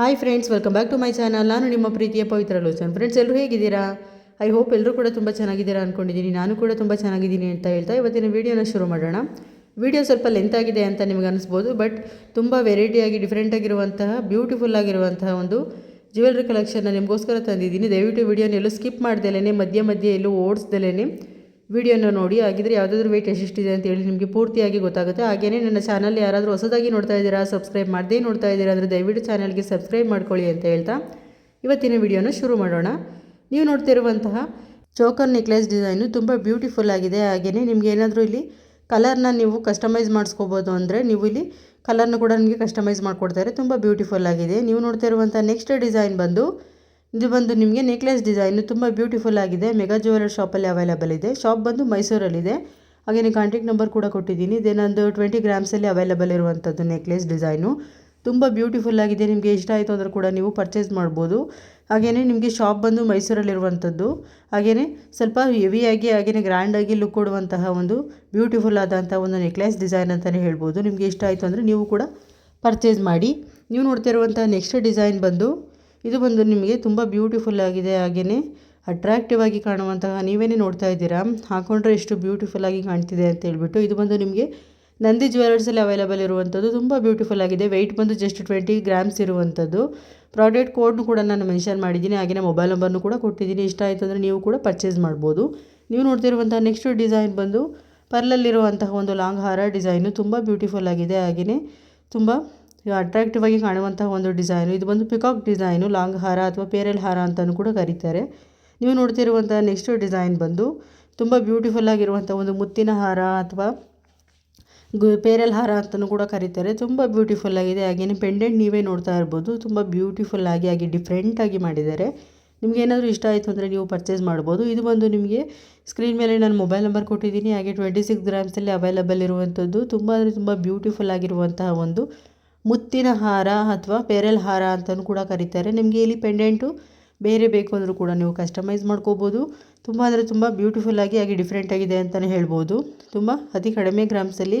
Hi friends welcome back to my channel ನಾನು ನಿಮ್ಮ ಪ್ರೀತಿಯ ಪವಿತ್ರ ಲೋಚನ್. ಫ್ರೆಂಡ್ಸ್ ಎಲ್ಲರೂ ಹೇಗಿದ್ದೀರಾ? ಐ ಹೋಪ್ ಎಲ್ಲರೂ ಕೂಡ ತುಂಬ ಚೆನ್ನಾಗಿದ್ದೀರಾ ಅಂದ್ಕೊಂಡಿದ್ದೀನಿ ನಾನು ಕೂಡ ತುಂಬ ಚೆನ್ನಾಗಿದ್ದೀನಿ ಅಂತ ಹೇಳ್ತಾ ಇವತ್ತಿನ ವೀಡಿಯೋನ ಶುರು ಮಾಡೋಣ. ವಿಡಿಯೋ ಸ್ವಲ್ಪ ಲೆಂತ್ ಆಗಿದೆ ಅಂತ ನಿಮ್ಗೆ ಅನಿಸ್ಬೋದು ಬಟ್ ತುಂಬ ವೆರೈಟಿಯಾಗಿ ಡಿಫ್ರೆಂಟಾಗಿರುವಂತಹ ಬ್ಯೂಟಿಫುಲ್ ಆಗಿರುವಂತಹ ಒಂದು ಜ್ಯುವೆಲ್ರಿ ಕಲೆಕ್ಷನ್ನ ನಿಮಗೋಸ್ಕರ ತಂದಿದ್ದೀನಿ. ದಯವಿಟ್ಟು ವಿಡಿಯೋನ ಎಲ್ಲೂ ಸ್ಕಿಪ್ ಮಾಡ್ದಲೇ ಮಧ್ಯೆ ಮಧ್ಯೆ ಎಲ್ಲೂ ಓಡಿಸ್ದಲೇ ವಿಡಿಯೋನ ನೋಡಿ, ಹಾಗಿದ್ರೆ ಯಾವುದಾದ್ರೂ ವೆಯ್ಟ್ ಎಷ್ಟಿದೆ ಅಂತ ಹೇಳಿ ನಿಮಗೆ ಪೂರ್ತಿಯಾಗಿ ಗೊತ್ತಾಗುತ್ತೆ. ಹಾಗೆಯೇ ನನ್ನ ಚಾನಲ್ ಯಾರಾದರೂ ಹೊಸದಾಗಿ ನೋಡ್ತಾ ಇದ್ದೀರಾ ಸಬ್ಸ್ಕ್ರೈಬ್ ಮಾಡದೇ ನೋಡ್ತಾ ಇದ್ದೀರಾ ಅಂದರೆ ದಯವಿಟ್ಟು ಚಾನಲ್ಗೆ ಸಬ್ಸ್ಕ್ರೈಬ್ ಮಾಡ್ಕೊಳ್ಳಿ ಅಂತ ಹೇಳ್ತಾ ಇವತ್ತಿನ ವಿಡಿಯೋನ ಶುರು ಮಾಡೋಣ. ನೀವು ನೋಡ್ತಿರುವಂತಹ ಚೋಕರ್ ನೆಕ್ಲೆಸ್ ಡಿಸೈನು ತುಂಬ ಬ್ಯೂಟಿಫುಲ್ ಆಗಿದೆ. ಹಾಗೆಯೇ ನಿಮ್ಗೆ ಏನಾದರೂ ಇಲ್ಲಿ ಕಲರ್ನ ನೀವು ಕಸ್ಟಮೈಸ್ ಮಾಡಿಸ್ಕೋಬೋದು ಅಂದರೆ ನೀವು ಇಲ್ಲಿ ಕಲರ್ನ ಕೂಡ ನಿಮಗೆ ಕಸ್ಟಮೈಸ್ ಮಾಡಿಕೊಡ್ತಾರೆ. ತುಂಬ ಬ್ಯೂಟಿಫುಲ್ ಆಗಿದೆ. ನೀವು ನೋಡ್ತಾ ಇರುವಂಥ ನೆಕ್ಸ್ಟ್ ಡಿಸೈನ್ ಬಂದು ಇದು ಬಂದು ನಿಮಗೆ ನೆಕ್ಲೆಸ್ ಡಿಸೈನು ತುಂಬ ಬ್ಯೂಟಿಫುಲ್ ಆಗಿದೆ. ಮೆಗಾ ಜ್ಯುವೆಲರ್ ಶಾಪಲ್ಲಿ ಅವೈಲೇಬಲ್ ಇದೆ. ಶಾಪ್ ಬಂದು ಮೈಸೂರಲ್ಲಿದೆ ಹಾಗೆಯೇ ಕಾಂಟ್ಯಾಕ್ಟ್ ನಂಬರ್ ಕೂಡ ಕೊಟ್ಟಿದ್ದೀನಿ. ಇದೇನೊಂದು ಟ್ವೆಂಟಿ ಗ್ರಾಮ್ಸಲ್ಲಿ ಅವೈಲಬಲ್ ಇರುವಂಥದ್ದು ನೆಕ್ಲೆಸ್ ಡಿಸೈನು ತುಂಬ ಬ್ಯೂಟಿಫುಲ್ ಆಗಿದೆ. ನಿಮಗೆ ಇಷ್ಟ ಆಯಿತು ಅಂದರೆ ಕೂಡ ನೀವು ಪರ್ಚೇಸ್ ಮಾಡ್ಬೋದು. ಹಾಗೆಯೇ ನಿಮಗೆ ಶಾಪ್ ಬಂದು ಮೈಸೂರಲ್ಲಿರುವಂಥದ್ದು ಹಾಗೆಯೇ ಸ್ವಲ್ಪ ಹೆವಿಯಾಗಿ ಹಾಗೆಯೇ ಗ್ರ್ಯಾಂಡಾಗಿ ಲುಕ್ ಕೊಡುವಂತಹ ಒಂದು ಬ್ಯೂಟಿಫುಲ್ ಆದಂಥ ಒಂದು ನೆಕ್ಲೆಸ್ ಡಿಸೈನ್ ಅಂತಲೇ ಹೇಳ್ಬೋದು. ನಿಮಗೆ ಇಷ್ಟ ಆಯಿತು ಅಂದರೆ ನೀವು ಕೂಡ ಪರ್ಚೇಸ್ ಮಾಡಿ. ನೀವು ನೋಡ್ತಿರುವಂಥ ನೆಕ್ಸ್ಟ್ ಡಿಸೈನ್ ಬಂದು ಇದು ಬಂದು ನಿಮಗೆ ತುಂಬ ಬ್ಯೂಟಿಫುಲ್ ಆಗಿದೆ ಹಾಗೆಯೇ ಅಟ್ರಾಕ್ಟಿವ್ ಆಗಿ ಕಾಣುವಂತಹ ನೀವೇನೇ ನೋಡ್ತಾ ಇದ್ದೀರಾ, ಹಾಕೊಂಡ್ರೆ ಎಷ್ಟು ಬ್ಯೂಟಿಫುಲ್ ಆಗಿ ಕಾಣ್ತಿದೆ ಅಂತ ಹೇಳ್ಬಿಟ್ಟು ಇದು ಬಂದು ನಿಮಗೆ ನಂದಿ ಜ್ಯುವೆಲರ್ಸಲ್ಲಿ ಅವೈಲೇಬಲ್ ಇರುವಂಥದ್ದು ತುಂಬ ಬ್ಯೂಟಿಫುಲ್ ಆಗಿದೆ. ವೆಯ್ಟ್ ಬಂದು ಜಸ್ಟ್ ಟ್ವೆಂಟಿ ಗ್ರಾಮ್ಸ್ ಇರುವಂಥದ್ದು ಪ್ರಾಡಕ್ಟ್ ಕೋಡ್ನು ಕೂಡ ನಾನು ಮೆನ್ಷನ್ ಮಾಡಿದ್ದೀನಿ ಹಾಗೆಯೇ ಮೊಬೈಲ್ ನಂಬರ್ನು ಕೂಡ ಕೊಟ್ಟಿದ್ದೀನಿ. ಇಷ್ಟ ಆಯಿತು ಅಂದರೆ ನೀವು ಕೂಡ ಪರ್ಚೇಸ್ ಮಾಡ್ಬೋದು. ನೀವು ನೋಡ್ತಿರುವಂತಹ ನೆಕ್ಸ್ಟ್ ಡಿಸೈನ್ ಬಂದು ಪರ್ಲಲ್ಲಿರುವಂತಹ ಒಂದು ಲಾಂಗ್ ಹಾರ ಡಿಸೈನು ತುಂಬ ಬ್ಯೂಟಿಫುಲ್ ಆಗಿದೆ ಹಾಗೆಯೇ ತುಂಬ ಅಟ್ರಾಕ್ಟಿವ್ ಆಗಿ ಕಾಣುವಂತಹ ಒಂದು ಡಿಸೈನು ಇದು ಬಂದು ಪಿಕಾಕ್ ಡಿಸೈನು ಲಾಂಗ್ ಹಾರ ಅಥವಾ ಪೇರಲ್ ಹಾರ ಅಂತಲೂ ಕೂಡ ಕರೀತಾರೆ. ನೀವು ನೋಡ್ತಿರುವಂಥ ನೆಕ್ಸ್ಟ್ ಡಿಸೈನ್ ಬಂದು ತುಂಬ ಬ್ಯೂಟಿಫುಲ್ ಆಗಿರುವಂಥ ಒಂದು ಮುತ್ತಿನ ಹಾರ ಅಥವಾ ಗು, ಪೇರಲ್ ಹಾರ ಅಂತಲೂ ಕೂಡ ಕರೀತಾರೆ. ತುಂಬ ಬ್ಯೂಟಿಫುಲ್ ಆಗಿದೆ. ಹಾಗೆಯೇ ಪೆಂಡೆಂಟ್ ನೀವೇ ನೋಡ್ತಾ ಇರ್ಬೋದು. ತುಂಬ ಬ್ಯೂಟಿಫುಲ್ ಆಗಿ, ಹಾಗೆ ಡಿಫ್ರೆಂಟಾಗಿ ಮಾಡಿದ್ದಾರೆ. ನಿಮ್ಗೆ ಏನಾದರೂ ಇಷ್ಟ ಆಯಿತು ಅಂದರೆ ನೀವು ಪರ್ಚೇಸ್ ಮಾಡ್ಬೋದು. ಇದು ಬಂದು ನಿಮಗೆ ಸ್ಕ್ರೀನ್ ಮೇಲೆ ನಾನು ಮೊಬೈಲ್ ನಂಬರ್ ಕೊಟ್ಟಿದ್ದೀನಿ. ಹಾಗೆ ಟ್ವೆಂಟಿ ಸಿಕ್ಸ್ ಗ್ರಾಮ್ಸಲ್ಲಿ ಅವೈಲಬಲ್ ಇರುವಂಥದ್ದು. ತುಂಬ ಅಂದರೆ ತುಂಬ ಬ್ಯೂಟಿಫುಲ್ ಆಗಿರುವಂತಹ ಒಂದು ಮುತ್ತಿನ ಹಾರ ಅಥವಾ ಪೇರೆಲ್ ಹಾರ ಅಂತಲೂ ಕೂಡ ಕರೀತಾರೆ. ನಿಮಗೆ ಇಲ್ಲಿ ಪೆಂಡೆಂಟು ಬೇರೆ ಬೇಕು ಅಂದರೂ ಕೂಡ ನೀವು ಕಸ್ಟಮೈಸ್ ಮಾಡ್ಕೋಬೋದು. ತುಂಬ ಅಂದರೆ ತುಂಬ ಬ್ಯೂಟಿಫುಲ್ ಆಗಿ, ಹಾಗೆ ಡಿಫ್ರೆಂಟಾಗಿದೆ ಅಂತಲೇ ಹೇಳ್ಬೋದು. ತುಂಬ ಅತಿ ಕಡಿಮೆ ಗ್ರಾಮ್ಸಲ್ಲಿ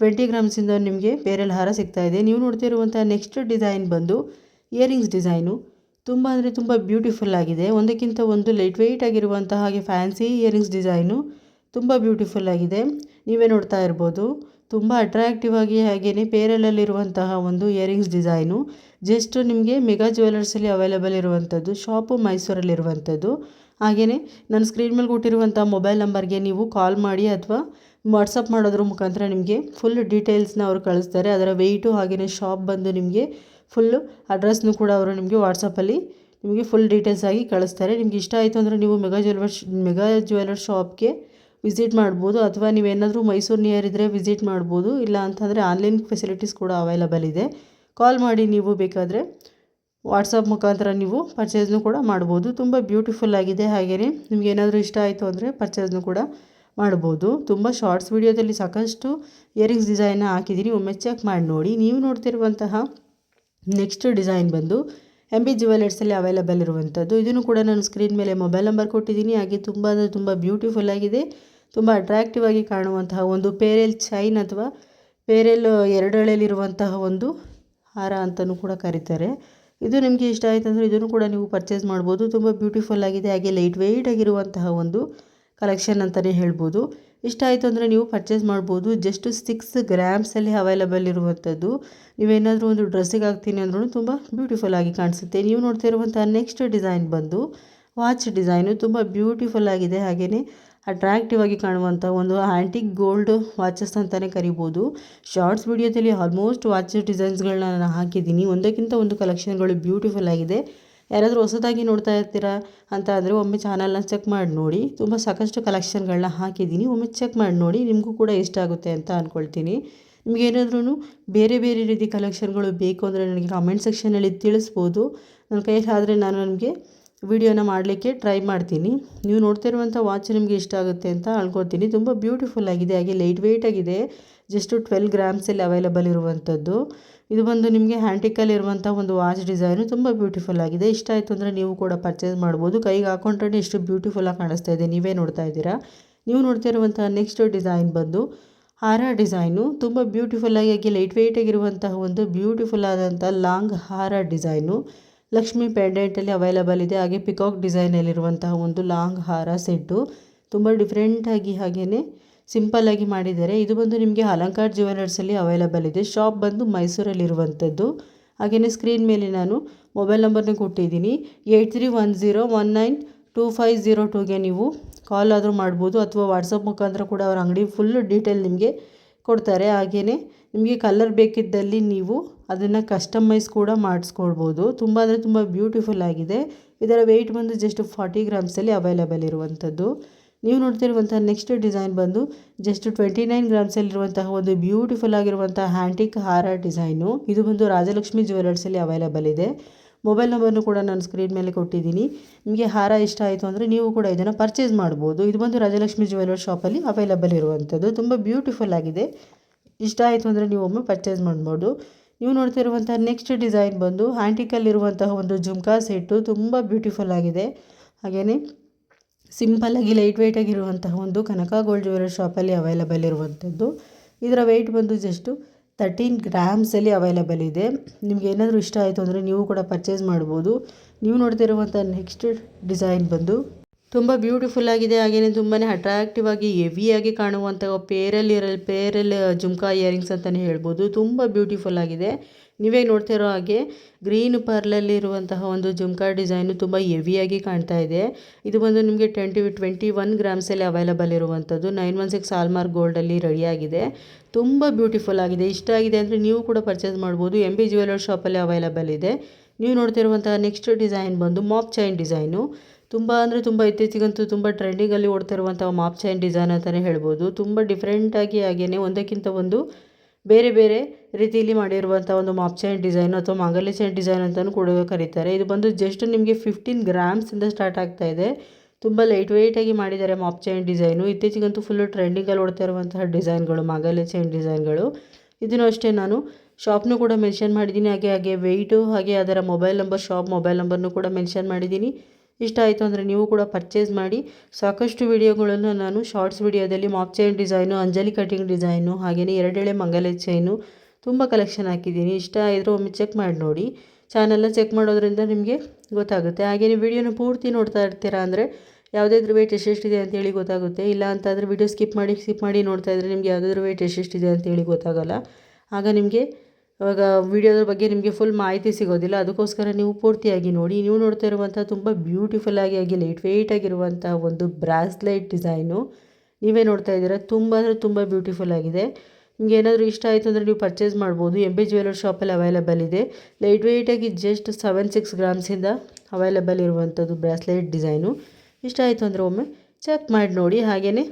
ಟ್ವೆಂಟಿ ಗ್ರಾಮ್ಸಿಂದ ನಿಮಗೆ ಪೇರಲ್ ಹಾರ ಸಿಗ್ತಾ ಇದೆ. ನೀವು ನೋಡ್ತಿರುವಂಥ ನೆಕ್ಸ್ಟ್ ಡಿಸೈನ್ ಬಂದು ಇಯರಿಂಗ್ಸ್ ಡಿಸೈನು ತುಂಬ ಅಂದರೆ ತುಂಬ ಬ್ಯೂಟಿಫುಲ್ ಆಗಿದೆ. ಒಂದಕ್ಕಿಂತ ಒಂದು ಲೈಟ್ ವೆಯ್ಟ್ ಆಗಿರುವಂತಹ ಹಾಗೆ ಫ್ಯಾನ್ಸಿ ಇಯರಿಂಗ್ಸ್ ಡಿಸೈನು ತುಂಬ ಬ್ಯೂಟಿಫುಲ್ ಆಗಿದೆ. ನೀವೇ ನೋಡ್ತಾ ಇರ್ಬೋದು. ತುಂಬ ಅಟ್ರಾಕ್ಟಿವ್ ಆಗಿ ಹಾಗೆಯೇ ಪೇರಲಲ್ಲಿರುವಂತಹ ಒಂದು ಇಯರಿಂಗ್ಸ್ ಡಿಸೈನು ಜಸ್ಟ್ ನಿಮಗೆ ಮೆಗಾ ಜ್ಯುವೆಲರ್ಸಲ್ಲಿ ಅವೈಲೇಬಲ್ ಇರುವಂಥದ್ದು ಶಾಪು ಮೈಸೂರಲ್ಲಿರುವಂಥದ್ದು ಹಾಗೆಯೇ ನನ್ನ ಸ್ಕ್ರೀನ್ ಮೇಲೆ ಕೊಟ್ಟಿರುವಂಥ ಮೊಬೈಲ್ ನಂಬರ್ಗೆ ನೀವು ಕಾಲ್ ಮಾಡಿ ಅಥವಾ ವಾಟ್ಸಪ್ ಮಾಡೋದ್ರ ಮುಖಾಂತರ ನಿಮಗೆ ಫುಲ್ ಡೀಟೇಲ್ಸ್ನ ಅವರು ಕಳಿಸ್ತಾರೆ. ಅದರ ವೆಯ್ಟು ಹಾಗೆಯೇ ಶಾಪ್ ಬಂದು ನಿಮಗೆ ಫುಲ್ಲು ಅಡ್ರೆಸ್ನು ಕೂಡ ಅವರು ನಿಮಗೆ ವಾಟ್ಸಪ್ಪಲ್ಲಿ ನಿಮಗೆ ಫುಲ್ ಡೀಟೇಲ್ಸ್ ಆಗಿ ಕಳಿಸ್ತಾರೆ. ನಿಮ್ಗೆ ಇಷ್ಟ ಆಯಿತು ಅಂದರೆ ನೀವು ಮೆಗಾ ಜ್ಯುವೆಲರ್ಸ್ ಮೆಗಾ ಜ್ಯುವೆಲರ್ ಶಾಪ್ಗೆ ವಿಸಿಟ್ ಮಾಡ್ಬೋದು ಅಥವಾ ನೀವೇನಾದರೂ ಮೈಸೂರು ನಿಯರ್ ಇದ್ದರೆ ವಿಸಿಟ್ ಮಾಡ್ಬೋದು, ಇಲ್ಲ ಅಂತಂದರೆ ಆನ್ಲೈನ್ ಫೆಸಿಲಿಟೀಸ್ ಕೂಡ ಅವೈಲಬಲ್ ಇದೆ. ಕಾಲ್ ಮಾಡಿ ನೀವು ಬೇಕಾದರೆ ವಾಟ್ಸಪ್ ಮುಖಾಂತರ ನೀವು ಪರ್ಚೇಸ್ನು ಕೂಡ ಮಾಡ್ಬೋದು. ತುಂಬ ಬ್ಯೂಟಿಫುಲ್ ಆಗಿದೆ ಹಾಗೆಯೇ ನಿಮ್ಗೆ ಏನಾದರೂ ಇಷ್ಟ ಆಯಿತು ಅಂದರೆ ಪರ್ಚೇಸ್ನು ಕೂಡ ಮಾಡ್ಬೋದು. ತುಂಬ ಶಾರ್ಟ್ಸ್ ವಿಡಿಯೋದಲ್ಲಿ ಸಾಕಷ್ಟು ಇಯರಿಂಗ್ಸ್ ಡಿಸೈನ್ನ ಹಾಕಿದ್ದೀನಿ ಒಮ್ಮೆ ಚೆಕ್ ಮಾಡಿ ನೋಡಿ. ನೀವು ನೋಡ್ತಿರುವಂತಹ ನೆಕ್ಸ್ಟ್ ಡಿಸೈನ್ ಬಂದು ಎಂ ಬಿ ಜ್ಯುವೆಲರ್ಸಲ್ಲಿ ಅವೈಲಬಲ್ ಇರುವಂಥದ್ದು ಇದನ್ನು ಕೂಡ ನಾನು ಸ್ಕ್ರೀನ್ ಮೇಲೆ ಮೊಬೈಲ್ ನಂಬರ್ ಕೊಟ್ಟಿದ್ದೀನಿ ಹಾಗೆ ತುಂಬ ಅಂದರೆ ತುಂಬ ಬ್ಯೂಟಿಫುಲ್ ಆಗಿದೆ. ತುಂಬ ಅಟ್ರಾಕ್ಟಿವ್ ಆಗಿ ಕಾಣುವಂತಹ ಒಂದು ಪೇರೆಲ್ ಚೈನ್ ಅಥವಾ ಪೇರೆಲ್ ಎರಡಳೆಯಲ್ಲಿರುವಂತಹ ಒಂದು ಹಾರ ಅಂತಲೂ ಕೂಡ ಕರೀತಾರೆ. ಇದು ನಿಮಗೆ ಇಷ್ಟ ಆಯಿತು ಅಂದರೆ ಇದನ್ನು ಕೂಡ ನೀವು ಪರ್ಚೇಸ್ ಮಾಡ್ಬೋದು. ತುಂಬ ಬ್ಯೂಟಿಫುಲ್ ಆಗಿದೆ, ಹಾಗೆ ಲೈಟ್ ವೆಯ್ಟ್ ಆಗಿರುವಂತಹ ಒಂದು ಕಲೆಕ್ಷನ್ ಅಂತಲೇ ಹೇಳ್ಬೋದು. ಇಷ್ಟ ಆಯಿತು ಅಂದರೆ ನೀವು ಪರ್ಚೇಸ್ ಮಾಡ್ಬೋದು. ಜಸ್ಟ್ ಸಿಕ್ಸ್ ಗ್ರಾಮ್ಸಲ್ಲಿ ಅವೈಲಬಲ್ ಇರುವಂಥದ್ದು. ನೀವೇನಾದರೂ ಒಂದು ಡ್ರೆಸ್ಸಿಗೆ ಹಾಕ್ತೀನಿ ಅಂದ್ರೂ ತುಂಬ ಬ್ಯೂಟಿಫುಲ್ ಆಗಿ ಕಾಣಿಸುತ್ತೆ. ನೀವು ನೋಡ್ತಾ ಇರುವಂಥ ನೆಕ್ಸ್ಟ್ ಡಿಸೈನ್ ಬಂದು ವಾಚ್ ಡಿಸೈನು ತುಂಬ ಬ್ಯೂಟಿಫುಲ್ ಆಗಿದೆ ಹಾಗೆಯೇ ಅಟ್ರಾಕ್ಟಿವ್ ಆಗಿ ಕಾಣುವಂಥ ಒಂದು ಆ್ಯಂಟಿಕ್ ಗೋಲ್ಡ್ ವಾಚಸ್ ಅಂತಲೇ ಕರಿಬೋದು. ಶಾರ್ಟ್ಸ್ ವಿಡಿಯೋದಲ್ಲಿ ಆಲ್ಮೋಸ್ಟ್ ವಾಚ್ ಡಿಸೈನ್ಸ್ಗಳನ್ನ ನಾನು ಹಾಕಿದ್ದೀನಿ. ಒಂದಕ್ಕಿಂತ ಒಂದು ಕಲೆಕ್ಷನ್ಗಳು ಬ್ಯೂಟಿಫುಲ್ ಆಗಿದೆ. ಯಾರಾದರೂ ಹೊಸದಾಗಿ ನೋಡ್ತಾ ಇರ್ತೀರಾ ಅಂತ ಅಂದರೆ ಒಮ್ಮೆ ಚಾನಲ್ನ ಚೆಕ್ ಮಾಡಿ ನೋಡಿ. ತುಂಬ ಸಾಕಷ್ಟು ಕಲೆಕ್ಷನ್ಗಳನ್ನ ಹಾಕಿದ್ದೀನಿ. ಒಮ್ಮೆ ಚೆಕ್ ಮಾಡಿ ನೋಡಿ. ನಿಮಗೂ ಕೂಡ ಇಷ್ಟ ಆಗುತ್ತೆ ಅಂತ ಅಂದ್ಕೊಳ್ತೀನಿ ನಿಮಗೇನಾದ್ರೂ ಬೇರೆ ಬೇರೆ ರೀತಿ ಕಲೆಕ್ಷನ್ಗಳು ಬೇಕು ಅಂದರೆ ನನಗೆ ಕಾಮೆಂಟ್ ಸೆಕ್ಷನಲ್ಲಿ ತಿಳಿಸ್ಬೋದು. ನನ್ನ ಕೈಯಲ್ಲಿ ಆದರೆ ನಾನು ನಿಮಗೆ ವಿಡಿಯೋನ ಮಾಡಲಿಕ್ಕೆ ಟ್ರೈ ಮಾಡ್ತೀನಿ. ನೀವು ನೋಡ್ತಿರುವಂಥ ವಾಚ್ ನಿಮಗೆ ಇಷ್ಟ ಆಗುತ್ತೆ ಅಂತ ಅಳ್ಕೊತೀನಿ. ತುಂಬ ಬ್ಯೂಟಿಫುಲ್ ಆಗಿದೆ. ಹಾಗೆ ಲೈಟ್ ವೆಯ್ಟ್ ಆಗಿದೆ. ಜಸ್ಟು ಟ್ವೆಲ್ ಗ್ರಾಮ್ಸಲ್ಲಿ ಅವೈಲಬಲ್ ಇರುವಂಥದ್ದು. ಇದು ಬಂದು ನಿಮಗೆ ಹ್ಯಾಂಟಿಕಲ್ಲಿ ಇರುವಂಥ ಒಂದು ವಾಚ್ ಡಿಸೈನು ತುಂಬ ಬ್ಯೂಟಿಫುಲ್ ಆಗಿದೆ. ಇಷ್ಟ ಆಯಿತು ಅಂದರೆ ನೀವು ಕೂಡ ಪರ್ಚೇಸ್ ಮಾಡ್ಬೋದು. ಕೈಗೆ ಹಾಕೊಂಡ್ರೆ ಎಷ್ಟು ಬ್ಯೂಟಿಫುಲ್ಲಾಗಿ ಕಾಣಿಸ್ತಾ ಇದೆ. ನೀವೇ ನೋಡ್ತಾ ಇದ್ದೀರಾ? ನೀವು ನೋಡ್ತಾ ಇರುವಂಥ ನೆಕ್ಸ್ಟ್ ಡಿಸೈನ್ ಬಂದು ಹಾರ ಡಿಸೈನು ತುಂಬ ಬ್ಯೂಟಿಫುಲ್ಲಾಗಿ ಆಗಿ ಲೈಟ್ ವೆಯ್ಟಾಗಿರುವಂತಹ ಒಂದು ಬ್ಯೂಟಿಫುಲ್ ಆದಂಥ ಲಾಂಗ್ ಹಾರ ಡಿಸೈನು ಲಕ್ಷ್ಮಿ ಪೆಂಡೆಂಟಲ್ಲಿ ಅವೈಲಬಲ್ ಇದೆ. ಹಾಗೆ ಪಿಕಾಕ್ ಡಿಸೈನಲ್ಲಿರುವಂತಹ ಒಂದು ಲಾಂಗ್ ಹಾರ ಸೆಟ್ಟು ತುಂಬ ಡಿಫ್ರೆಂಟಾಗಿ ಹಾಗೆಯೇ ಸಿಂಪಲ್ಲಾಗಿ ಮಾಡಿದ್ದಾರೆ. ಇದು ಬಂದು ನಿಮಗೆ ಅಲಂಕಾರ್ ಜ್ಯುವೆಲರ್ಸಲ್ಲಿ ಅವೈಲಬಲ್ ಇದೆ. ಶಾಪ್ ಬಂದು ಮೈಸೂರಲ್ಲಿರುವಂಥದ್ದು ಹಾಗೆಯೇ ಸ್ಕ್ರೀನ್ ಮೇಲೆ ನಾನು ಮೊಬೈಲ್ ನಂಬರ್ನ ಕೊಟ್ಟಿದ್ದೀನಿ. Eight three one zero one nine two five zero ಟೂಗೆ ನೀವು ಕಾಲ್ ಆದರೂ ಮಾಡ್ಬೋದು. ಅಥವಾ ವಾಟ್ಸಪ್ ಮುಖಾಂತರ ಕೂಡ ಅವರ ಅಂಗಡಿ ಫುಲ್ ಡೀಟೇಲ್ ನಿಮಗೆ ಕೊಡ್ತಾರೆ. ಹಾಗೆಯೇ ನಿಮಗೆ ಕಲರ್ ಬೇಕಿದ್ದಲ್ಲಿ ನೀವು ಅದನ್ನು ಕಸ್ಟಮೈಸ್ ಕೂಡ ಮಾಡಿಸ್ಕೊಳ್ಬೋದು. ತುಂಬ ಅಂದರೆ ತುಂಬ ಬ್ಯೂಟಿಫುಲ್ ಆಗಿದೆ. ಇದರ ವೆಯ್ಟ್ ಬಂದು ಜಸ್ಟ್ ಫಾರ್ಟಿ ಗ್ರಾಮ್ಸಲ್ಲಿ ಅವೈಲೇಬಲ್ ಇರುವಂಥದ್ದು. ನೀವು ನೋಡ್ತಿರುವಂಥ ನೆಕ್ಸ್ಟ್ ಡಿಸೈನ್ ಬಂದು ಜಸ್ಟ್ ಟ್ವೆಂಟಿ ನೈನ್ ಗ್ರಾಮ್ಸಲ್ಲಿರುವಂತಹ ಒಂದು ಬ್ಯೂಟಿಫುಲ್ ಆಗಿರುವಂಥ ಹ್ಯಾಂಟಿಕ್ ಹಾರ ಡಿಸೈನು ಇದು ಬಂದು ರಾಜಲಕ್ಷ್ಮಿ ಜ್ಯುವೆಲರ್ಸಲ್ಲಿ ಅವೈಲೇಬಲ್ ಇದೆ. ಮೊಬೈಲ್ ನಂಬರ್ನು ಕೂಡ ನಾನು ಸ್ಕ್ರೀನ್ ಮೇಲೆ ಕೊಟ್ಟಿದ್ದೀನಿ. ನಿಮಗೆ ಹಾರ ಇಷ್ಟ ಆಯಿತು ಅಂದರೆ ನೀವು ಕೂಡ ಇದನ್ನು ಪರ್ಚೇಸ್ ಮಾಡ್ಬೋದು. ಇದು ಬಂದು ರಾಜಲಕ್ಷ್ಮಿ ಜ್ಯುವೆಲರ್ ಶಾಪಲ್ಲಿ ಅವೈಲೇಬಲ್ ಇರುವಂಥದ್ದು. ತುಂಬ ಬ್ಯೂಟಿಫುಲ್ ಆಗಿದೆ. ಇಷ್ಟ ಆಯಿತು ಅಂದರೆ ನೀವು ಒಮ್ಮೆ ಪರ್ಚೇಸ್ ಮಾಡ್ಬೋದು. ನೀವು ನೋಡ್ತಿರುವಂಥ ನೆಕ್ಸ್ಟ್ ಡಿಸೈನ್ ಬಂದು ಹ್ಯಾಂಟಿಕಲ್ಲಿರುವಂತಹ ಒಂದು ಜುಮ್ಕಾ ಸೆಟ್ಟು ತುಂಬ ಬ್ಯೂಟಿಫುಲ್ ಆಗಿದೆ. ಹಾಗೆಯೇ ಸಿಂಪಲ್ಲಾಗಿ ಲೈಟ್ ವೆಯ್ಟಾಗಿರುವಂತಹ ಒಂದು ಕನಕ ಗೋಲ್ಡ್ ಜ್ಯುವೆಲರ್ ಶಾಪಲ್ಲಿ ಅವೈಲಬಲ್ ಇರುವಂಥದ್ದು. ಇದರ ವೆಯ್ಟ್ ಬಂದು ಜಸ್ಟು ತರ್ಟೀನ್ ಗ್ರಾಮ್ಸಲ್ಲಿ ಅವೈಲಬಲ್ ಇದೆ. ನಿಮ್ಗೆ ಏನಾದರೂ ಇಷ್ಟ ಆಯಿತು ಅಂದರೆ ನೀವು ಕೂಡ ಪರ್ಚೇಸ್ ಮಾಡ್ಬೋದು. ನೀವು ನೋಡ್ತಿರುವಂಥ ನೆಕ್ಸ್ಟ್ ಡಿಸೈನ್ ಬಂದು ತುಂಬ ಬ್ಯೂಟಿಫುಲ್ ಆಗಿದೆ. ಹಾಗೆಯೇ ತುಂಬಾ ಅಟ್ರಾಕ್ಟಿವ್ ಆಗಿ ಹೆವಿಯಾಗಿ ಕಾಣುವಂಥ ಇರಲ್ ಪೇರಲ್ ಜುಮ್ಕಾ ಇಯರಿಂಗ್ಸ್ ಅಂತಲೇ ಹೇಳ್ಬೋದು. ತುಂಬ ಬ್ಯೂಟಿಫುಲ್ ಆಗಿದೆ. ನೀವೇ ನೋಡ್ತಿರೋ ಹಾಗೆ ಗ್ರೀನ್ ಪರ್ಲಲ್ಲಿರುವಂತಹ ಒಂದು ಜುಮ್ಕಾ ಡಿಸೈನು ತುಂಬ ಹೆವಿಯಾಗಿ ಕಾಣ್ತಾ ಇದೆ. ಇದು ಬಂದು ನಿಮಗೆ ಟ್ವೆಂಟಿ ಟ್ವೆಂಟಿ ಒನ್ ಗ್ರಾಮ್ಸಲ್ಲಿ ಅವೈಲಬಲ್ ಇರುವಂಥದ್ದು. ನೈನ್ ಒನ್ ಸಿಕ್ಸ್ ಆಲ್ಮಾರ್ಕ್ ಗೋಲ್ಡಲ್ಲಿ ರೆಡಿಯಾಗಿದೆ ತುಂಬ ಬ್ಯೂಟಿಫುಲ್ ಆಗಿದೆ. ಇಷ್ಟ ಆಗಿದೆ ಅಂದರೆ ನೀವು ಕೂಡ ಪರ್ಚೇಸ್ ಮಾಡ್ಬೋದು. ಎಂ ಬಿ ಜ್ಯುವೆಲರ್ ಶಾಪಲ್ಲಿ ಅವೈಲಬಲ್ ಇದೆ. ನೀವು ನೋಡ್ತಿರುವಂತಹ ನೆಕ್ಸ್ಟ್ ಡಿಸೈನ್ ಬಂದು ಮಾಪ್ ಚೈನ್ ಡಿಸೈನು ತುಂಬ ಅಂದರೆ ತುಂಬ ಇತ್ತೀಚೆಗಂತೂ ತುಂಬ ಟ್ರೆಂಡಿಂಗಲ್ಲಿ ಓಡ್ತಿರುವಂಥ ಮಾಪ್ ಚೈನ್ ಡಿಸೈನ್ ಅಂತಲೇ ಹೇಳ್ಬೋದು. ತುಂಬ ಡಿಫ್ರೆಂಟಾಗಿ ಹಾಗೆಯೇ ಒಂದಕ್ಕಿಂತ ಒಂದು ಬೇರೆ ಬೇರೆ ರೀತಿಯಲ್ಲಿ ಮಾಡಿರುವಂಥ ಒಂದು ಮಾಪ್ ಚೈನ್ ಡಿಸೈನ್ ಅಥವಾ ಮಾಂಗಲ್ಯ ಚೈನ್ ಡಿಸೈನ್ ಅಂತಲೂ ಕೂಡ ಕರೀತಾರೆ. ಇದು ಬಂದು ಜಸ್ಟ್ ನಿಮಗೆ ಫಿಫ್ಟೀನ್ ಗ್ರಾಮ್ಸಿಂದ ಸ್ಟಾರ್ಟ್ ಆಗ್ತಾ ಇದೆ. ತುಂಬ ಲೈಟ್ ವೆಯ್ಟಾಗಿ ಮಾಡಿದ್ದಾರೆ ಮಾಪ್ ಚೈನ್ ಡಿಸೈನು ಇತ್ತೀಚೆಗಂತೂ ಫುಲ್ಲು ಟ್ರೆಂಡಿಂಗಲ್ಲಿ ಓಡ್ತಾ ಇರುವಂತಹ ಡಿಸೈನ್ಗಳು ಮಾಂಗಲ್ಯ ಚೈನ್ ಡಿಸೈನ್ಗಳು ಇದನ್ನು ಅಷ್ಟೇ ನಾನು ಶಾಪ್ನು ಕೂಡ ಮೆನ್ಷನ್ ಮಾಡಿದ್ದೀನಿ. ಹಾಗೆ ಹಾಗೆ ವೆಯ್ಟು ಹಾಗೆ ಅದರ ಮೊಬೈಲ್ ನಂಬರ್ ಶಾಪ್ ಮೊಬೈಲ್ ನಂಬರ್ನು ಕೂಡ ಮೆನ್ಷನ್ ಮಾಡಿದ್ದೀನಿ. ಇಷ್ಟ ಆಯಿತು ಅಂದರೆ ನೀವು ಕೂಡ ಪರ್ಚೇಸ್ ಮಾಡಿ. ಸಾಕಷ್ಟು ವಿಡಿಯೋಗಳನ್ನು ನಾನು ಶಾರ್ಟ್ಸ್ ವಿಡಿಯೋದಲ್ಲಿ mop chain design Anjali cutting design ಹಾಗೆಯೇ ಎರಡೆಳೆ ಮಂಗಲ ಚೈನು ತುಂಬ ಕಲೆಕ್ಷನ್ ಹಾಕಿದ್ದೀನಿ. ಇಷ್ಟ ಆಗಿದ್ರೆ ಒಮ್ಮೆ ಚೆಕ್ ಮಾಡಿ ನೋಡಿ. ಚಾನೆಲ್ಲ ಚೆಕ್ ಮಾಡೋದ್ರಿಂದ ನಿಮಗೆ ಗೊತ್ತಾಗುತ್ತೆ. ಹಾಗೆಯೇ ವಿಡಿಯೋನ ಪೂರ್ತಿ ನೋಡ್ತಾ ಇರ್ತೀರಾ ಅಂದರೆ ಯಾವುದಾದ್ರೂ ವೆಯ್ಟ್ ಎಷ್ಟೆಷ್ಟಿದೆ ಅಂತೇಳಿ ಗೊತ್ತಾಗುತ್ತೆ. ಇಲ್ಲ ಅಂತಂದರೆ ವಿಡಿಯೋ ಸ್ಕಿಪ್ ಮಾಡಿ ಸ್ಕಿಪ್ ಮಾಡಿ ನೋಡ್ತಾ ಇದ್ದರೆ ನಿಮಗೆ ಯಾವುದಾದ್ರೂ ವೇಟ್ ಎಷ್ಟೆಷ್ಟಿದೆ ಅಂತೇಳಿ ಗೊತ್ತಾಗಲ್ಲ. ಆಗ ನಿಮಗೆ ಇವಾಗ ವೀಡಿಯೋದ ಬಗ್ಗೆ ನಿಮಗೆ ಫುಲ್ ಮಾಹಿತಿ ಸಿಗೋದಿಲ್ಲ, ಅದಕ್ಕೋಸ್ಕರ ನೀವು ಪೂರ್ತಿಯಾಗಿ ನೋಡಿ. ನೀವು ನೋಡ್ತಾ ಇರುವಂಥ ತುಂಬ ಬ್ಯೂಟಿಫುಲ್ ಆಗಿ ಆಗಿ ಲೈಟ್ ವೆಯ್ಟ್ ಆಗಿರುವಂಥ ಒಂದು ಬ್ರಾಸ್ಲೈಟ್ ಡಿಸೈನು ನೀವೇ ನೋಡ್ತಾ ಇದ್ದೀರಾ. ತುಂಬ ಅಂದರೆ ತುಂಬ ಬ್ಯೂಟಿಫುಲ್ ಆಗಿದೆ. ನಿಮ್ಗೆ ಏನಾದರೂ ಇಷ್ಟ ಆಯಿತು ಅಂದರೆ ನೀವು ಪರ್ಚೇಸ್ ಮಾಡ್ಬೋದು. ಎಂ ಬಿ ಜ್ಯುವೆಲರ್ ಶಾಪಲ್ಲಿ ಅವೈಲಬಲ್ ಇದೆ. ಲೈಟ್ ವೆಯ್ಟಾಗಿ ಜಸ್ಟ್ ಸೆವೆನ್ ಸಿಕ್ಸ್ ಗ್ರಾಮ್ಸಿಂದ ಅವೈಲಬಲ್ ಇರುವಂಥದ್ದು ಬ್ರಾಸ್ಲೈಟ್ ಡಿಸೈನು ಇಷ್ಟ ಆಯಿತು ಅಂದರೆ ಒಮ್ಮೆ ಚೆಕ್ ಮಾಡಿ ನೋಡಿ. ಹಾಗೆಯೇ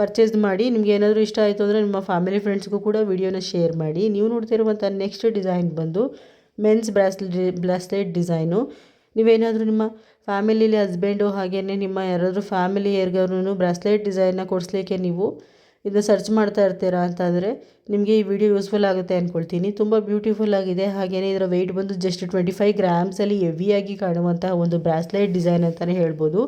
ಪರ್ಚೇಸ್ ಮಾಡಿ, ನಿಮ್ಗೆ ಏನಾದರೂ ಇಷ್ಟ ಆಯಿತು ಅಂದರೆ ನಿಮ್ಮ ಫ್ಯಾಮಿಲಿ ಫ್ರೆಂಡ್ಸ್ಗೂ ಕೂಡ ವಿಡಿಯೋನ ಶೇರ್ ಮಾಡಿ. ನೀವು ನೋಡ್ತಿರುವಂಥ ನೆಕ್ಸ್ಟ್ ಡಿಸೈನ್ ಬಂದು ಮೆನ್ಸ್ ಬ್ರಾಸ್ಲೆ ಬ್ರಾಸ್ಲೆಟ್ ಡಿಸೈನು ನೀವೇನಾದರೂ ನಿಮ್ಮ ಫ್ಯಾಮಿಲಿಲಿ ಹಸ್ಬೆಂಡು ಹಾಗೆಯೇ ನಿಮ್ಮ ಯಾರಾದರೂ ಫ್ಯಾಮಿಲಿ ಯಾರಿಗಾದ್ರೂ ಬ್ರಾಸ್ಲೆಟ್ ಡಿಸೈನ್ನ ಕೊಡಿಸ್ಲಿಕ್ಕೆ ನೀವು ಇದನ್ನು ಸರ್ಚ್ ಮಾಡ್ತಾ ಇರ್ತೀರಾ ಅಂತಂದರೆ ನಿಮಗೆ ಈ ವಿಡಿಯೋ ಯೂಸ್ಫುಲ್ ಆಗುತ್ತೆ ಅಂದ್ಕೊಳ್ತೀನಿ ತುಂಬ ಬ್ಯೂಟಿಫುಲ್ ಆಗಿದೆ. ಹಾಗೆಯೇ ಇದರ ವೆಯ್ಟ್ ಬಂದು ಜಸ್ಟ್ ಟ್ವೆಂಟಿ ಫೈವ್ ಗ್ರಾಮ್ಸಲ್ಲಿ ಹೆವಿಯಾಗಿ ಕಾಣುವಂತಹ ಒಂದು ಬ್ರಾಸ್ಲೆಟ್ ಡಿಸೈನ್ ಅಂತಲೇ ಹೇಳ್ಬೋದು.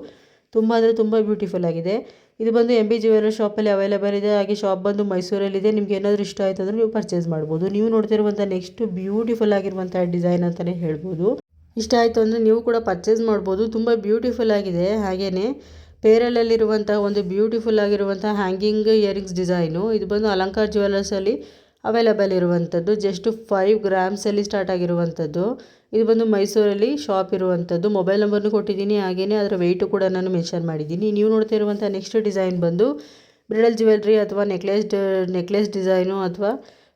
ತುಂಬ ಅಂದರೆ ತುಂಬ ಬ್ಯೂಟಿಫುಲ್ ಆಗಿದೆ. ಇದು ಬಂದು ಎಂ ಬಿ ಶಾಪ್ ಶಾಪಲ್ಲಿ ಅವೈಲೇಬಲ್ ಇದೆ. ಹಾಗೆ ಶಾಪ್ ಬಂದು ಮೈಸೂರಲ್ಲಿದೆ ನಿಮ್ಗೆ ಏನಾದರೂ ಇಷ್ಟ ಆಯಿತು ಅಂದರೆ ನೀವು ಪರ್ಚೇಸ್ ಮಾಡ್ಬೋದು. ನೀವು ನೋಡ್ತಿರುವಂಥ ನೆಕ್ಸ್ಟ್ ಬ್ಯೂಟಿಫುಲ್ ಆಗಿರುವಂಥ ಡಿಸೈನ್ ಅಂತಲೇ ಹೇಳ್ಬೋದು. ಇಷ್ಟ ಆಯಿತು ಅಂದರೆ ನೀವು ಕೂಡ ಪರ್ಚೇಸ್ ಮಾಡ್ಬೋದು. ತುಂಬ ಬ್ಯೂಟಿಫುಲ್ ಆಗಿದೆ. ಹಾಗೆಯೇ ಪೇರಲಲ್ಲಿರುವಂಥ ಒಂದು ಬ್ಯೂಟಿಫುಲ್ ಆಗಿರುವಂಥ ಹ್ಯಾಂಗಿಂಗ್ ಇಯರಿಂಗ್ಸ್ ಡಿಸೈನು ಇದು ಬಂದು ಅಲಂಕಾರ್ ಜ್ಯುವೆಲರ್ಸಲ್ಲಿ ಅವೈಲಬಲ್ ಇರುವಂಥದ್ದು. ಜಸ್ಟ್ ಫೈವ್ ಗ್ರಾಮ್ಸಲ್ಲಿ ಸ್ಟಾರ್ಟ್ ಆಗಿರುವಂಥದ್ದು. ಇದು ಬಂದು ಮೈಸೂರಲ್ಲಿ ಶಾಪ್ ಇರುವಂಥದ್ದು ಮೊಬೈಲ್ ನಂಬರ್ನು ಕೊಟ್ಟಿದ್ದೀನಿ ಹಾಗೆಯೇ ಅದರ ವೆಯ್ಟು ಕೂಡ ನಾನು ಮೆನ್ಷನ್ ಮಾಡಿದ್ದೀನಿ. ನೀವು ನೋಡ್ತಾ ಇರುವಂಥ ನೆಕ್ಸ್ಟ್ ಡಿಸೈನ್ ಬಂದು ಬ್ರಿಡಲ್ ಜ್ಯುವೆಲ್ರಿ ಅಥವಾ ನೆಕ್ಲೆಸ್ ನೆಕ್ಲೆಸ್ ಡಿಸೈನು ಅಥವಾ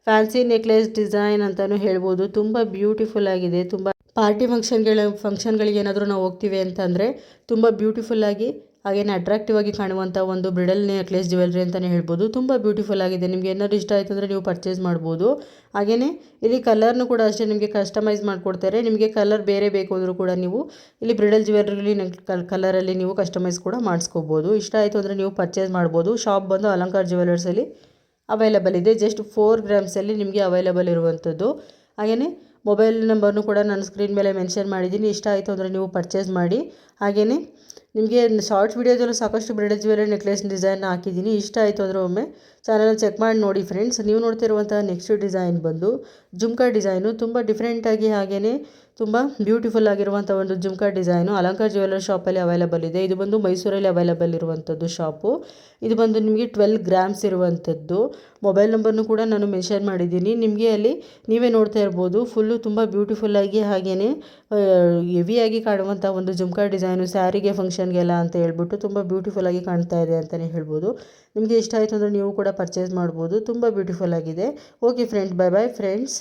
ಫ್ಯಾನ್ಸಿ ನೆಕ್ಲೆಸ್ ಡಿಸೈನ್ ಅಂತಲೂ ಹೇಳ್ಬೋದು. ತುಂಬ ಬ್ಯೂಟಿಫುಲ್ ಆಗಿದೆ. ತುಂಬ ಪಾರ್ಟಿ ಫಂಕ್ಷನ್ಗಳ ಫಂಕ್ಷನ್ಗಳಿಗೆ ಏನಾದರೂ ನಾವು ಹೋಗ್ತೀವಿ ಅಂತಂದರೆ ತುಂಬ ಬ್ಯೂಟಿಫುಲ್ಲಾಗಿ ಹಾಗೇನೆ ಅಟ್ರಾಕ್ಟಿವ್ ಆಗಿ ಕಾಣುವಂಥ ಒಂದು ಬ್ರಿಡಲ್ ನೆಕ್ಲೆಸ್ ಜ್ಯುವೆಲ್ರಿ ಅಂತಲೇ ಹೇಳ್ಬೋದು. ತುಂಬ ಬ್ಯೂಟಿಫುಲ್ ಆಗಿದೆ. ನಿಮಗೆ ಏನಾದ್ರು ಇಷ್ಟ ಆಯಿತು ಅಂದರೆ ನೀವು ಪರ್ಚೇಸ್ ಮಾಡ್ಬೋದು. ಹಾಗೆಯೇ ಇಲ್ಲಿ ಕಲರ್ನು ಕೂಡ ಅಷ್ಟೇ ನಿಮಗೆ ಕಸ್ಟಮೈಸ್ ಮಾಡಿಕೊಡ್ತಾರೆ. ನಿಮಗೆ ಕಲರ್ ಬೇರೆ ಬೇಕು ಅಂದರೂ ಕೂಡ ನೀವು ಇಲ್ಲಿ ಬ್ರಿಡಲ್ ಜ್ಯುವೆಲ್ರಿ ಕಲರಲ್ಲಿ ನೀವು ಕಸ್ಟಮೈಸ್ ಕೂಡ ಮಾಡಿಸ್ಕೋಬೋದು. ಇಷ್ಟ ಆಯಿತು ಅಂದರೆ ನೀವು ಪರ್ಚೇಸ್ ಮಾಡ್ಬೋದು. ಶಾಪ್ ಬಂದು ಅಲಂಕಾರ್ ಜ್ಯುವೆಲರ್ಸಲ್ಲಿ ಅವೈಲಬಲ್ ಇದೆ. ಜಸ್ಟ್ ಫೋರ್ ಗ್ರಾಮ್ಸಲ್ಲಿ ನಿಮಗೆ ಅವೈಲಬಲ್ ಇರುವಂಥದ್ದು ಹಾಗೆಯೇ ಮೊಬೈಲ್ ನಂಬರ್ನು ಕೂಡ ನಾನು ಸ್ಕ್ರೀನ್ ಮೇಲೆ ಮೆನ್ಷನ್ ಮಾಡಿದ್ದೀನಿ. ಇಷ್ಟ ಆಯಿತು ಅಂದರೆ ನೀವು ಪರ್ಚೇಸ್ ಮಾಡಿ. ಹಾಗೆಯೇ ನಿಮಗೆ ಶಾರ್ಟ್ಸ್ ವೀಡಿಯೋದಲ್ಲೂ ಸಾಕಷ್ಟು ಬ್ರೈಡಲ್ ಜ್ಯುವೆಲರಿ ನೆಕ್ಲೆಸ್ ಡಿಸೈನ್ ಹಾಕಿದ್ದೀನಿ. ಇಷ್ಟ ಆಯಿತು ಅಂದರೆ ಒಮ್ಮೆ ಚಾನಲ್ ಚೆಕ್ ಮಾಡಿ ನೋಡಿ ಫ್ರೆಂಡ್ಸ್ ನೀವು ನೋಡ್ತಿರುವಂಥ ನೆಕ್ಸ್ಟ್ ಡಿಸೈನ್ ಬಂದು ಜುಮ್ಕಾ ಡಿಸೈನು ತುಂಬ ಡಿಫ್ರೆಂಟಾಗಿ ಹಾಗೆಯೇ ತುಂಬ ಬ್ಯೂಟಿಫುಲ್ ಆಗಿರುವಂಥ ಒಂದು ಜುಮ್ಕಾ ಡಿಸೈನು ಅಲಂಕಾರ ಜ್ಯುವೆಲ್ಲರ್ ಶಾಪಲ್ಲಿ ಅವೈಲಬಲ್ ಇದೆ. ಇದು ಬಂದು ಮೈಸೂರಲ್ಲಿ ಅವೈಲಬಲ್ ಇರುವಂಥದ್ದು ಶಾಪು ಇದು ಬಂದು ನಿಮಗೆ ಟ್ವೆಲ್ ಗ್ರಾಮ್ಸ್ ಇರುವಂಥದ್ದು. ಮೊಬೈಲ್ ನಂಬರ್ನು ಕೂಡ ನಾನು ಮೆನ್ಷನ್ ಮಾಡಿದ್ದೀನಿ. ನಿಮಗೆ ಅಲ್ಲಿ ನೀವೇ ನೋಡ್ತಾ ಇರ್ಬೋದು. ಫುಲ್ಲು ತುಂಬ ಬ್ಯೂಟಿಫುಲ್ಲಾಗಿ ಹಾಗೆಯೇ ಹೆವಿಯಾಗಿ ಕಾಣುವಂಥ ಒಂದು ಜುಮ್ಕಾ ಡಿಸೈನು ಸ್ಯಾರಿಗೆ ಫಂಕ್ಷನ್ಗೆಲ್ಲ ಅಂತ ಹೇಳ್ಬಿಟ್ಟು ತುಂಬ ಬ್ಯೂಟಿಫುಲ್ಲಾಗಿ ಕಾಣ್ತಾ ಇದೆ ಅಂತಲೇ ಹೇಳ್ಬೋದು. ನಿಮಗೆ ಇಷ್ಟ ಆಯಿತು ಅಂದರೆ ನೀವು ಕೂಡ ಪರ್ಚೇಸ್ ಮಾಡ್ಬೋದು. ತುಂಬ ಬ್ಯೂಟಿಫುಲ್ ಆಗಿದೆ. Okay friends bye bye friends